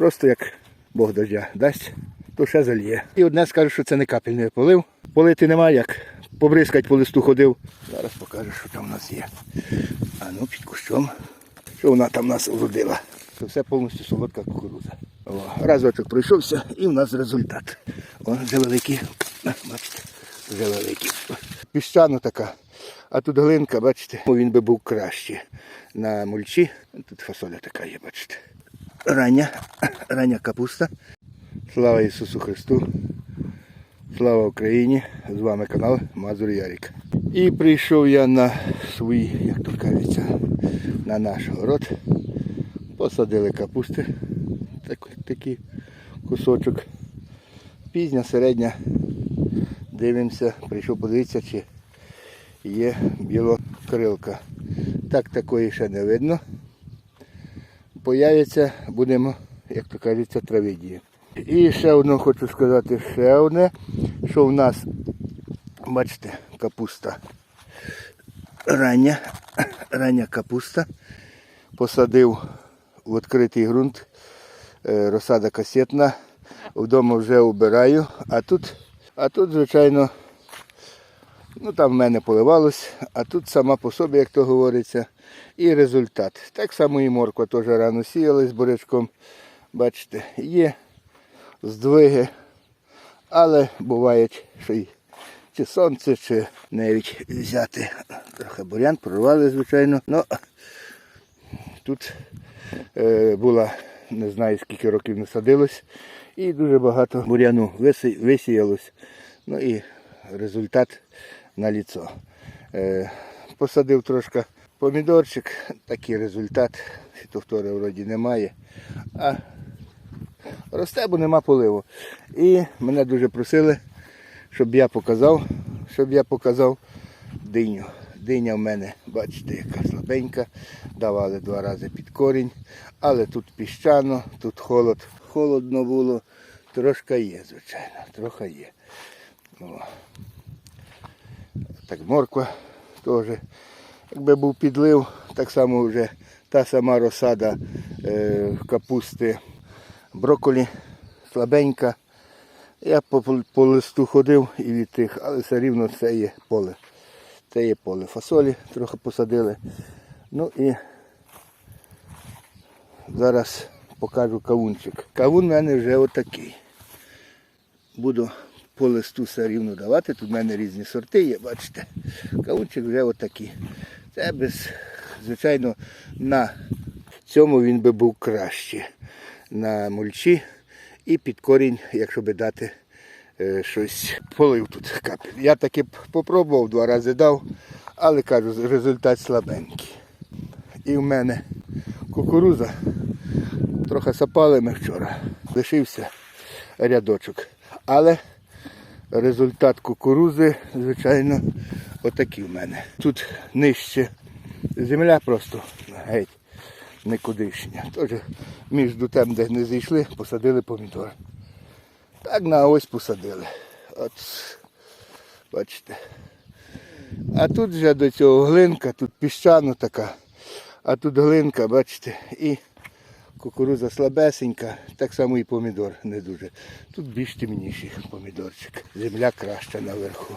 Просто як Бог дождя дасть, то ще зальє. І одне скажу, що це не капельний полив. Полити немає як. Побризкать по листу ходив. Зараз покажу, що там у нас є. А ну під кущом. Що вона там нас уродила. Це все повністю солодка кукурудза. О, разочок пройшовся і в нас результат. О, вже великі. Бачите, вже великі. Піщано така. А тут глинка, бачите, він би був краще на мульчі. Тут фасоля така є, бачите. Рання, рання капуста. Слава Ісусу Христу! Слава Україні! З вами канал Мазур Ярік. І прийшов я на свій, як то кажеться, на наш город. Посадили капусти. Так, такий кусочок. Пізня, середня. Дивимося, прийшов подивитися, чи є білокрилка. Так такої ще не видно. Появиться, будемо, як то кажеться, травидії. І ще одне хочу сказати, ще одне, що в нас, бачите, капуста рання, рання капуста. Посадив в відкритий ґрунт, е, розсада касетна. Вдома вже убираю, а тут, а тут, звичайно, ну там в мене поливалось, а тут сама по собі, як то говориться, і результат. Так само і морква теж рано сіялась з бурячком. Бачите, є здвиги, але бувають, що й чи сонце, чи навіть взяти трохи бурян, прорвали, звичайно. Ну, тут е, була, не знаю скільки років не садилось, і дуже багато буряну висіялось. Ну і результат на ліцо. Е, посадив трошки помідорчик, такий результат. Фітофтори вроді немає. А росте, бо нема поливу. І мене дуже просили, щоб я показав, щоб я показав диню. Диня в мене, бачите, яка слабенька. Давали два рази під корінь. Але тут піщано, тут холод. Холодно було. Трошки є, звичайно, трохи є. О. Так, морква теж. Якби був підлив, так само вже та сама розсада е, капусти, брокколі слабенька. Я по, по- листу ходив і від тих, але все рівно це є поле. Це є поле фасолі, трохи посадили. Ну і зараз покажу кавунчик. Кавун у мене вже отакий. Буду по листу все рівно давати. Тут в мене різні сорти є, бачите. Кавунчик вже отакий. Це без, звичайно, на цьому він би був краще. На мульчі і під корінь, якщо би дати е, щось полив тут капель. Я таки попробував, два рази дав, але кажу, результат слабенький. І в мене кукуруза. Трохи сапали ми вчора. Лишився рядочок. Але результат кукурузи, звичайно, отакий в мене. Тут нижче земля просто геть никудишня. Тож між тем, де не зійшли, посадили помідори. Так на ось посадили. От, бачите. А тут вже до цього глинка, тут піщано така, а тут глинка, бачите, і кукуруза слабесенька, так само і помідор не дуже. Тут більш темніший помідорчик. Земля краща наверху.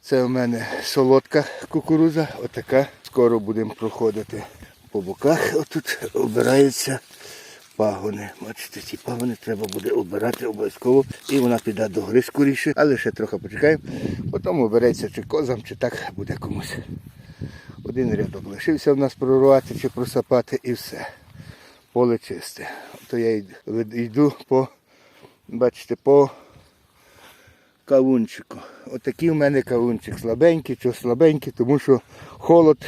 Це у мене солодка кукуруза, отака. Скоро будемо проходити по боках. Отут обираються пагони. Бачите, ці пагони треба буде обирати обов'язково. І вона піде до гри скоріше, але ще трохи почекаємо. Потім обереться чи козам, чи так буде комусь. Один рядок лишився в нас прорвати чи просапати і все. Поле чисте. То я йду по, бачите, по кавунчику. Отакий в мене кавунчик слабенький, що слабенький, тому що холод.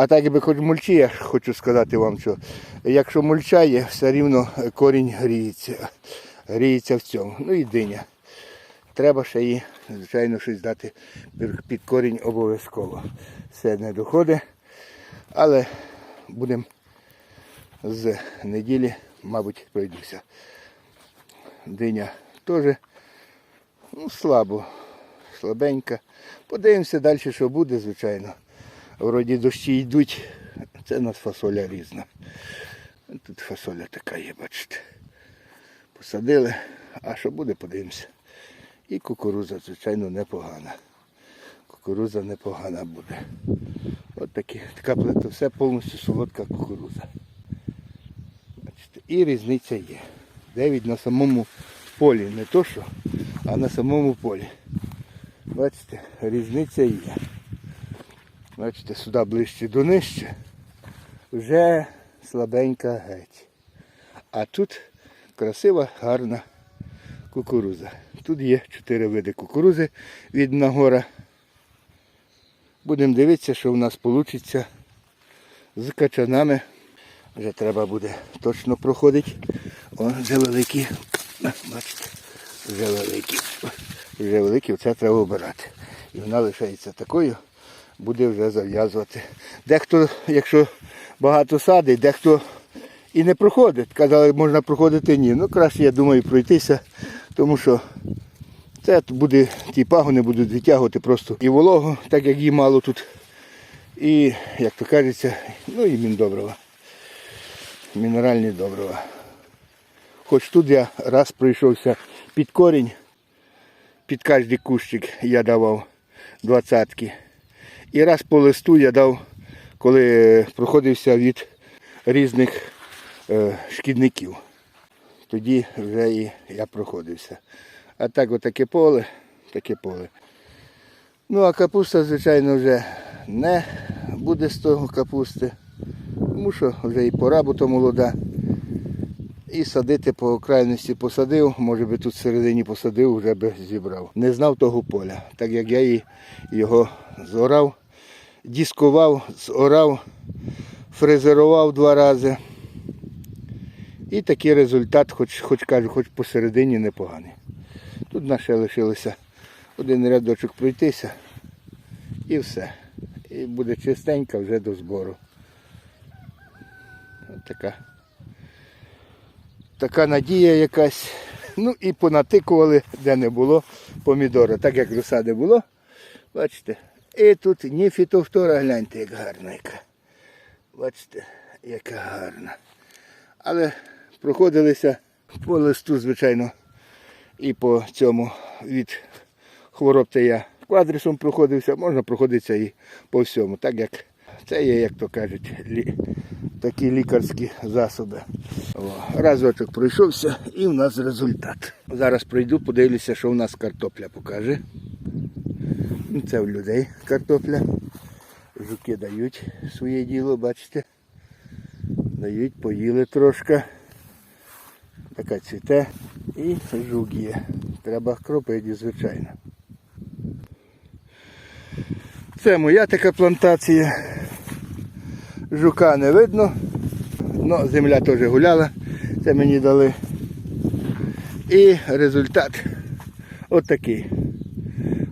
А так якби хоч мульчі, я хочу сказати вам, що якщо мульчає, все рівно корінь гріється. Гріється в цьому. Ну і диня. Треба ще їй, звичайно, щось дати під корінь обов'язково. Все не доходить. Але будемо з неділі, мабуть, пройдуся. Диня теж ну, слабо, слабенька. Подивимося далі, що буде, звичайно. Вроді дощі йдуть. Це у нас фасоля різна. Тут фасоля така є, бачите. Посадили, а що буде, подивимося. І кукуруза, звичайно, непогана. Кукуруза непогана буде. От такі, така плита, все повністю солодка кукуруза. Бачите, і різниця є. Девід на самому полі, не то що, а на самому полі. Бачите, різниця є. Бачите, сюди ближче до нижче, вже слабенька геть. А тут красива, гарна кукуруза. Тут є чотири види кукурузи від Нагора. Будемо дивитися, що в нас вийде з качанами. Вже треба буде точно проходити. О, вже великі. Бачите, вже великі. Вже великі, це треба обирати. І вона лишається такою, буде вже зав'язувати. Дехто, якщо багато садить, дехто і не проходить. Казали, можна проходити ні. Ну краще, я думаю, пройтися, тому що це буде, ті пагони будуть витягувати просто і вологу, так як її мало тут. І, як то кажеться, ну і міндобрива. Мінеральні добрива. Хоч тут я раз пройшовся під корінь, під кожний кущик я давав двадцятки. І раз по листу я дав, коли проходився від різних е, шкідників. Тоді вже і я проходився. А так отаке поле, таке поле. Ну а капуста, звичайно, вже не буде з того капусти, тому що вже і пора, бо то молода. І садити по окрайності посадив, може би тут всередині посадив, вже би зібрав. Не знав того поля, так як я і його зорав, дискував, зорав, фрезерував два рази. І такий результат, хоч, хоч кажу, хоч посередині непоганий. Тут наше лишилося один рядочок пройтися і все. І буде чистенька вже до збору. От така, така надія якась. Ну і понатикували, де не було помідора. Так як розсади було, бачите. І тут ні фітофтора, гляньте, як гарна яка. Бачите, яка гарна. Але проходилися по листу, звичайно, і по цьому від хвороб я квадрисом проходився, можна проходитися і по всьому. Так як це є, як то кажуть, лі, такі лікарські засоби. О, разочок пройшовся і в нас результат. Зараз пройду, подивлюся, що в нас картопля покаже. Це в людей картопля. Жуки дають своє діло, бачите. Дають, поїли трошки. Така цвіте і жук є. Треба кропити, звичайно. Це моя така плантація. Жука не видно. Ну, земля теж гуляла. Це мені дали. І результат отакий.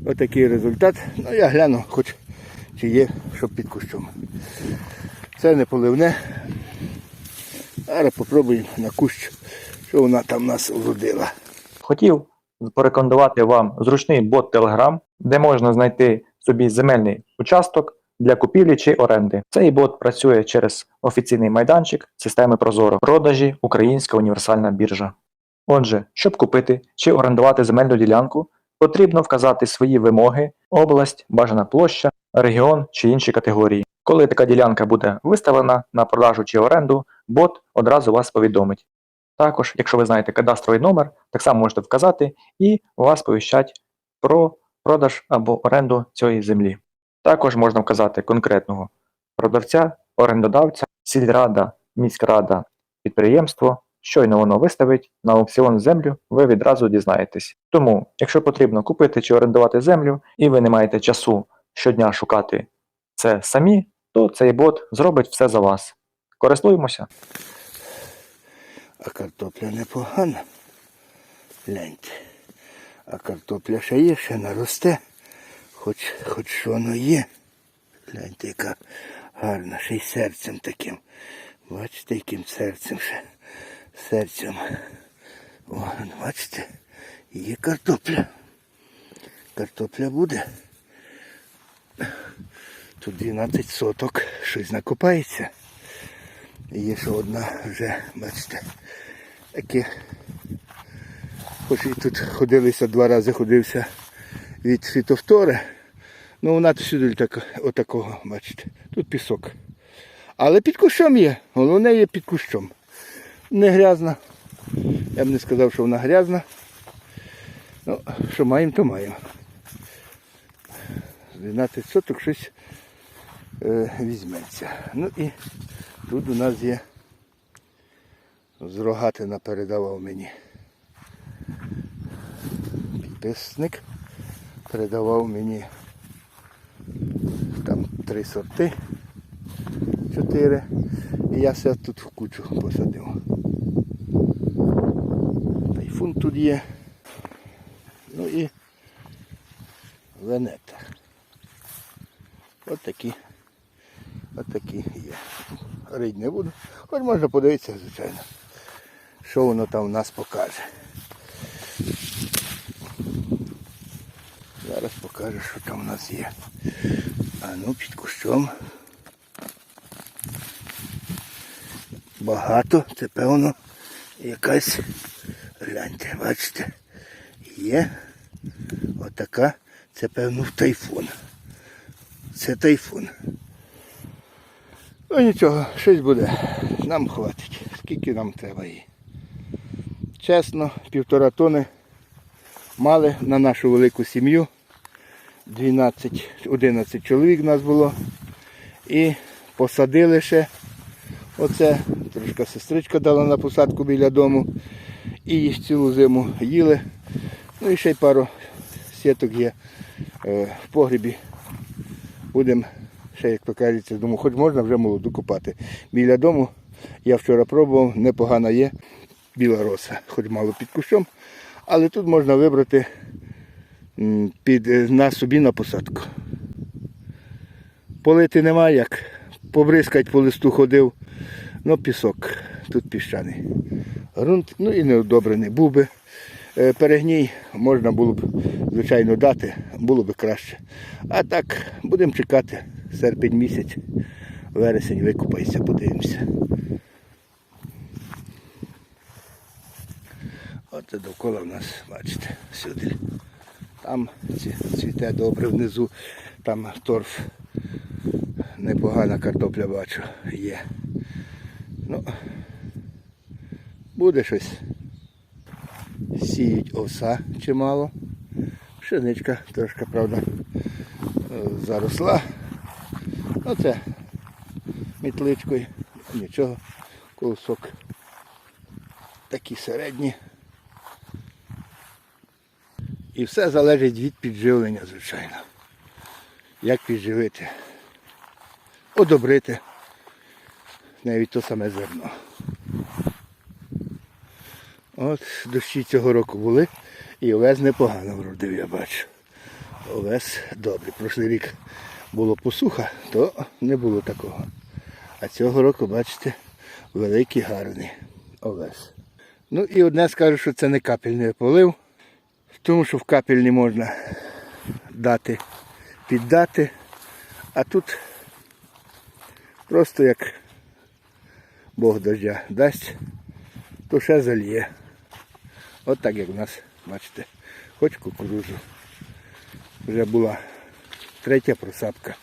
Отакий результат. Ну я гляну, хоч чи є, що під кущом. Це не поливне. Зараз попробуємо на кущ, що вона там нас уродила. Хотів порекомендувати вам зручний бот Telegram, де можна знайти собі земельний участок для купівлі чи оренди. Цей бот працює через офіційний майданчик системи Прозоро, продажі Українська універсальна біржа. Отже, щоб купити чи орендувати земельну ділянку, потрібно вказати свої вимоги, область, бажана площа, регіон чи інші категорії. Коли така ділянка буде виставлена на продажу чи оренду, бот одразу вас повідомить. Також, якщо ви знаєте кадастровий номер, так само можете вказати і вас повіщать про продаж або оренду цієї землі. Також можна вказати конкретного продавця, орендодавця, сільрада, міськрада, підприємство. Щойно воно виставить на аукціон землю, ви відразу дізнаєтесь. Тому, якщо потрібно купити чи орендувати землю, і ви не маєте часу щодня шукати це самі, то цей бот зробить все за вас. Користуємося. А картопля непогана. Гляньте. А картопля ще є, ще наросте. Хоч, хоч що воно є. Гляньте, яка гарна, ще й серцем таким. Бачите, яким серцем ще. Серцем. О, бачите, є картопля. Картопля буде. Тут 12 соток, щось накопається. Є ще одна вже, бачите, таке Хоч і тут ходилися два рази ходився від фітовтори. Ну вона то сюди так, отакого, бачите. Тут пісок. Але під кущом є. Головне є під кущом. Не грязна. Я б не сказав, що вона грязна. Ну, що маємо, то маємо. 12 соток щось е, візьметься. Ну і тут у нас є з Рогатина передавав мені підписник. Передавав мені там три сорти, чотири. І я все тут в кучу посадив. Тайфун тут є. Ну і венета. От такі. От такі є. Рить не буду. Хоч можна подивитися, звичайно, що воно там в нас покаже. Зараз покажу, що там у нас є. А ну під кущом. Багато, це певно якась, гляньте, бачите, є отака, це певно тайфун. Це тайфун. Ну нічого, щось буде. Нам хватить. Скільки нам треба її. Чесно, півтора тони мали на нашу велику сім'ю. 12-11 чоловік нас було. І посадили ще оце. Трошка сестричка дала на посадку біля дому. І їх цілу зиму їли. Ну і ще й пару сіток є е, в погрібі. Будемо ще, як то кажеться, думаю, хоч можна вже молоду купати. Біля дому я вчора пробував, непогана є біла роса, хоч мало під кущом. Але тут можна вибрати під, е, на собі на посадку. Полити немає як. Побризкать по листу ходив. Ну, пісок, тут піщаний. Грунт, ну і неодобрений. Був би е, перегній, можна було б, звичайно, дати, було б краще. А так, будемо чекати серпень місяць, вересень викупається, подивимося. Оце довкола в нас, бачите, сюди. Там цвіте добре внизу, там торф. Непогана картопля бачу є. Ну, буде щось. Сіють оса чимало. Пшеничка трошки, правда, е, заросла. Оце мітличкою. Нічого, колосок. Такі середні. І все залежить від підживлення, звичайно. Як підживити? Одобрити навіть то саме зерно. От дощі цього року були і овес непогано вродив, я бачу. Овес добрий. Прошлий рік було посуха, то не було такого. А цього року, бачите, великий гарний овес. Ну і одне скажу, що це не капельний полив, тому що в капельні можна дати, піддати, а тут просто як Бог дождя дасть, то ще зальє. От так як в нас, бачите, хоч кукурузу. Вже була третя просадка.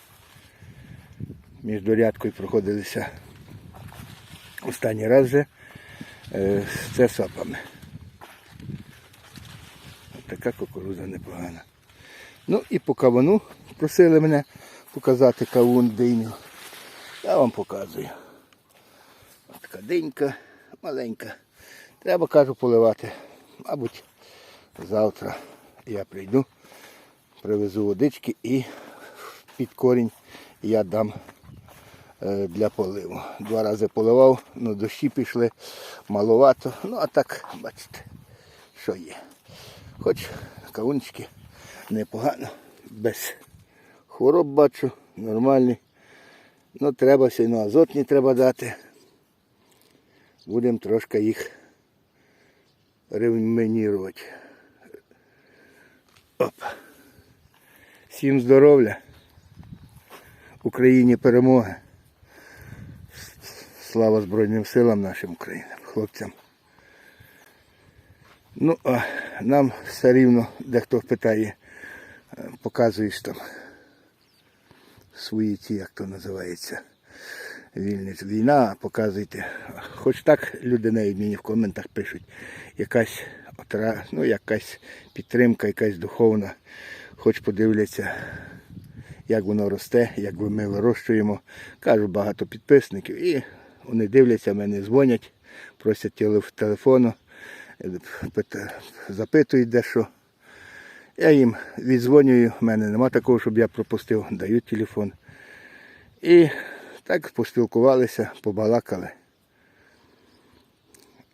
Між дорядкою проходилися останній раз вже е, це сапами. От така кукуруза непогана. Ну і по кавуну просили мене показати кавун диню. Я вам показую. От така динька, маленька. Треба, кажу, поливати. Мабуть, завтра я прийду, привезу водички і під корінь я дам е, для поливу. Два рази поливав, ну дощі пішли, маловато. Ну а так, бачите, що є. Хоч кавунчики непогано, без хвороб бачу, нормальні. Ну треба сильно азотні треба дати. Будемо трошки їх ревменірувати. Оп. Всім здоров'я. Україні перемоги. Слава Збройним силам нашим Українам, хлопцям. Ну, а нам все рівно, дехто питає, е, показуєш там свої ті, як то називається. Вільниць. Війна, показуйте. Хоч так люди навіть мені в коментах пишуть. Якась ну, якась підтримка, якась духовна. Хоч подивляться, як воно росте, як ми вирощуємо. Кажу, багато підписників. І вони дивляться, мене дзвонять, просять телефону, запитують дещо. Я їм віддзвонюю, в мене нема такого, щоб я пропустив, даю телефон. І так поспілкувалися, побалакали.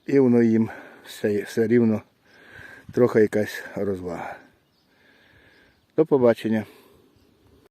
І воно їм все, все рівно трохи якась розвага. До побачення.